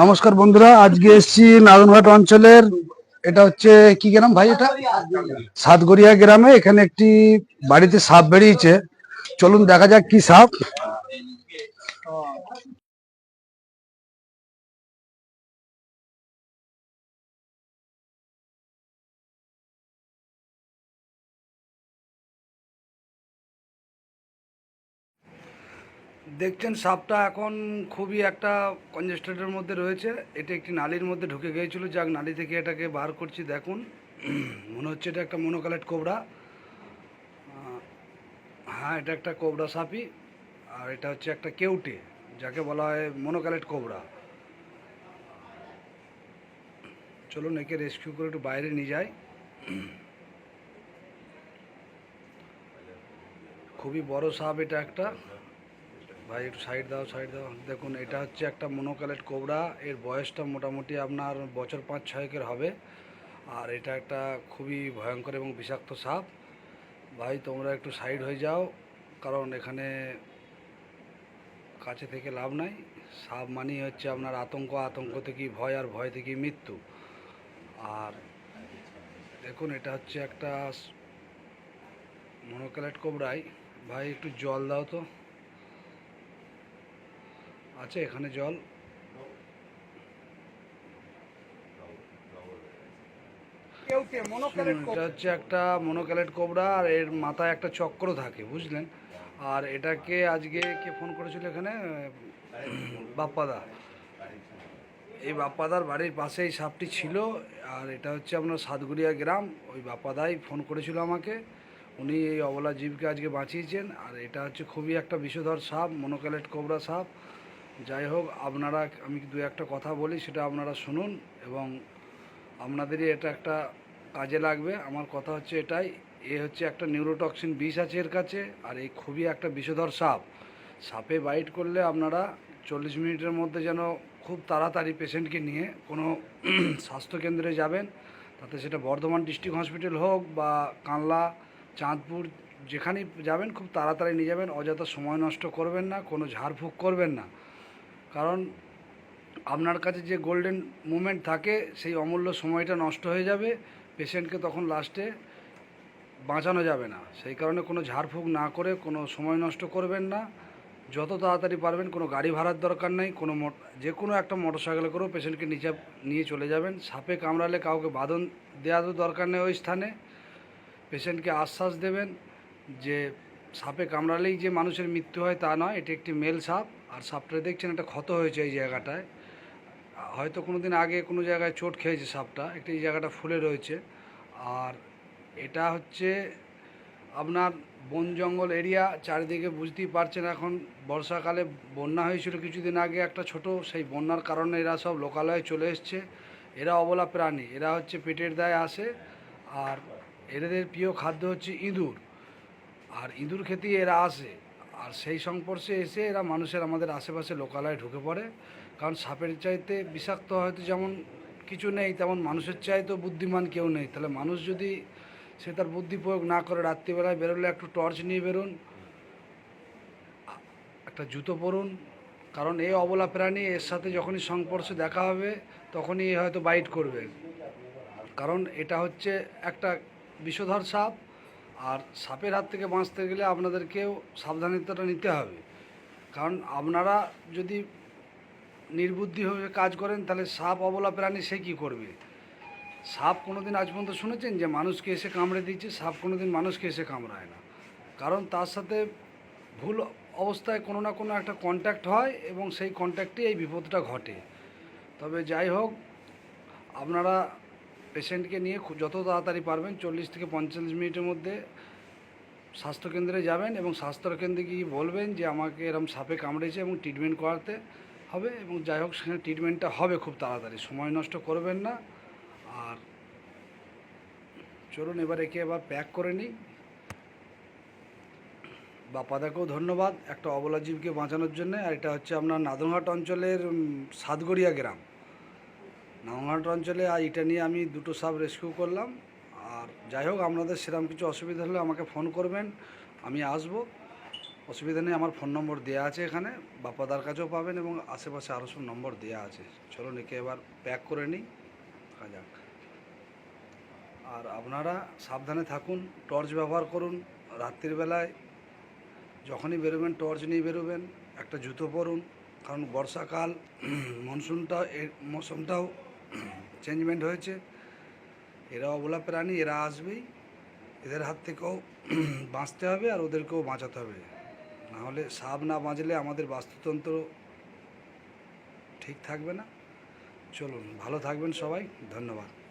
নমস্কার বন্ধুরা, আজকে এসছি নারায়ণঘাট অঞ্চলের। এটা হচ্ছে কি গ্রাম ভাই এটা? সাতগড়িয়া গ্রামে এখানে একটি বাড়িতে সাপ বেরিয়েছে। চলুন দেখা যাক কি সাপ। দেখছেন, সাপটা এখন খুবই একটা কনজেস্টেডের মধ্যে রয়েছে। এটা একটি নালির মধ্যে ঢুকে গিয়েছিল। যাক, নালি থেকে এটাকে বার করছি, দেখুন। মনে হচ্ছে এটা একটা মনোকালেট কোবরা। হ্যাঁ এটা একটা কোবরা সাপই, আর এটা হচ্ছে একটা কেউটে, যাকে বলা হয় মনোকালেট কোবরা। চলুন, একে রেস্কিউ করে একটু বাইরে নিয়ে যাই। খুবই বড় সাপ এটা একটা। ভাই, একটু সাইড দাও সাইড দাও। দেখুন, এটা হচ্ছে একটা মনোকালেট কোবরা এর বয়সটা মোটামুটি আপনার বছর পাঁচ, ছয়েকের হবে। আর এটা একটা খুবই ভয়ঙ্কর এবং বিষাক্ত সাপ। ভাই, তোমরা একটু সাইড হয়ে যাও, কারণ এখানে কাছে থেকে লাভ নাই। সাপ মানেই হচ্ছে আপনার আতঙ্ক আতঙ্ক থেকেই ভয় আর ভয় থেকেই মৃত্যু। আর দেখুন, এটা হচ্ছে একটা মনোকালেট কোবরাই ভাই, একটু জল দাও তো। আছে এখানে জল। এটা হচ্ছে একটা মনোক্যালেট কোবরা আর এর মাথায় একটা চক্র থাকে বুঝলেন? আর এটাকে আজকে কে ফোন করেছিল এখানে? বাপ্পাদা। এই বাপ্পাদার বাড়ির পাশে এই সাপটি ছিল আর এটা হচ্ছে আপনার সাতগুড়িয়া গ্রাম। ওই বাপ্পাদাই ফোন করেছিল আমাকে। উনি এই অবলা জীবকে আজকে বাঁচিয়েছেন আর এটা হচ্ছে খুবই একটা বিষধর সাপ মনোক্যালেট কোবরা সাপ। যাই হোক, আপনারা, আমি দু একটা কথা বলি, সেটা আপনারা শুনুন এবং আপনাদেরই এটা একটা কাজে লাগবে। আমার কথা হচ্ছে এটাই, এ হচ্ছে একটা নিউরোটক্সিন বিষ আছে এর কাছে, আর এই খুবই একটা বিষধর সাপ। সাপে বাইট করলে আপনারা চল্লিশ মিনিটের মধ্যে যেন খুব তাড়াতাড়ি পেশেন্টকে নিয়ে কোনো স্বাস্থ্যকেন্দ্রে যাবেন, তাতে সেটা বর্ধমান ডিস্ট্রিক্ট হসপিটাল হোক বা কানলা, চাঁদপুর, যেখানেই যাবেন, খুব তাড়াতাড়ি নিয়ে যাবেন, অযথা সময় নষ্ট করবেন না, কোনো ঝাড়ফুঁক করবেন না। কারণ আপনার কাছে যে গোল্ডেন মুমেন্ট থাকে, সেই অমূল্য সময়টা নষ্ট হয়ে যাবে পেশেন্টকে তখন লাস্টে বাঁচানো যাবে না। সেই কারণে কোনো ঝাড়ফুঁক না করে, কোনো সময় নষ্ট করবেন না। যত তাড়াতাড়ি পারবেন, কোনো গাড়ি ভাড়ার দরকার নেই, কোনো যে কোনো একটা মোটর সাইকেলে করেও পেশেন্টকে নিচে নিয়ে চলে যাবেন। সাপে কামড়ালে কাউকে বাঁধন দেওয়ারও দরকার নেই ওই স্থানে। পেশেন্টকে আশ্বাস দেবেন যে, সাপে কামড়ালেই যে মানুষের মৃত্যু হয় তা নয়, এটি একটি মেল সাপ। আর সাপটা দেখছেন একটা ক্ষত হয়েছে এই জায়গাটায়। হয়তো কোনো দিন আগে কোনো জায়গায় চোট খেয়েছে সাপটা, একটি এই জায়গাটা ফুলে রয়েছে। আর এটা হচ্ছে আপনার বন জঙ্গল এরিয়া, চারিদিকে বুঝতেই পারছেন এখন। বর্ষাকালে বন্যা হয়েছিল কিছুদিন আগে একটা ছোট, সেই বন্যার কারণে এরা সব লোকালয়ে চলে এসছে। এরা অবলা প্রাণী, এরা হচ্ছে পেটের দায়ে আসে। আর এদের প্রিয় খাদ্য হচ্ছে ইঁদুর। আর ইঁদুর খেতেই এরা আসে। আর সেই সংস্পর্শে এসে এরা মানুষের আমাদের আশেপাশে লোকালয়ে ঢুকে পড়ে। কারণ সাপের চাইতে বিষাক্ত হয়তো যেমন কিছু নেই, তেমন মানুষের চাইতেও বুদ্ধিমান কেউ নেই। তাহলে মানুষ যদি সে তার বুদ্ধি প্রয়োগ না করে রাত্রিবেলায় বেরোলে একটু টর্চ নিয়ে বেরোন, একটা জুতো পরুন। কারণ এই অবলা প্রাণী এর সাথে যখনই সংস্পর্শে দেখা হবে, তখনই হয়তো বাইট করবে। কারণ এটা হচ্ছে একটা বিষধর সাপ। আর সাপের হাত থেকে বাঁচতে গেলে আপনাদেরকেও সাবধানতাটা নিতে হবে। কারণ আপনারা যদি নির্বুদ্ধিভাবে কাজ করেন, তাহলে সাপ অবলা প্রাণী সে কী করবে? সাপ কোনোদিন আজ পর্যন্ত শুনেছেন যে মানুষকে এসে কামড়ে দিচ্ছে সাপ কোনোদিন মানুষকে এসে কামড়ায় না। কারণ তার সাথে ভুল অবস্থায় কোনো না কোনো একটা কন্ট্যাক্ট হয় এবং সেই কন্ট্যাক্টে এই বিপদটা ঘটে। তবে যাই হোক, আপনারা পেশেন্টকে নিয়ে যত তাড়াতাড়ি পারবেন চল্লিশ থেকে পঞ্চল্লিশ মিনিটের মধ্যে স্বাস্থ্যকেন্দ্রে যাবেন এবং স্বাস্থ্যকেন্দ্রে গিয়ে বলবেন যে আমাকে এরম সাপে কামড়েছে এবং ট্রিটমেন্ট করাতে হবে এবং যাই হোক সেখানে ট্রিটমেন্টটা হবে খুব তাড়াতাড়ি। সময় নষ্ট করবেন না। আর চলুন এবার একে এবার প্যাক করে নিই। বাপাদাকেও ধন্যবাদ। একটা অবলা জীবকে বাঁচানোর জন্য। আর এটা হচ্ছে আপনার নাদনঘাট অঞ্চলের সাতগড়িয়া গ্রাম। নাদনঘাট অঞ্চলে, আর এটা নিয়ে আমি দুটো সাব রেস্কিউ করলাম। আর যাই হোক, আপনাদের সেরকম কিছু অসুবিধা হলে আমাকে ফোন করবেন, আমি আসব। অসুবিধা নেই, আমার ফোন নম্বর দেওয়া আছে এখানে, বাপ্পাদার কাছেও পাবেন এবং আশেপাশে আরও সব নম্বর দেওয়া আছে। চলুন, একে এবার প্যাক করে নিই, দেখা যাক। আর আপনারা সাবধানে থাকুন, টর্চ ব্যবহার করুন, রাত্রির বেলায় যখনই বেরোবেন, টর্চ নিয়ে বেরোবেন, একটা জুতো পরুন, কারণ বর্ষাকাল, মনসুনটা এর মৌসুমটাও চেঞ্জমেন্ট হয়েছে। এরা অবলা প্রাণী, এরা আসবেই। এদের হাত থেকেও বাঁচতে হবে আর ওদেরকেও বাঁচাতে হবে। নাহলে সাপ না বাঁচলে আমাদের বাস্তুতন্ত্র ঠিক থাকবে না। চলুন, ভালো থাকবেন সবাই। ধন্যবাদ।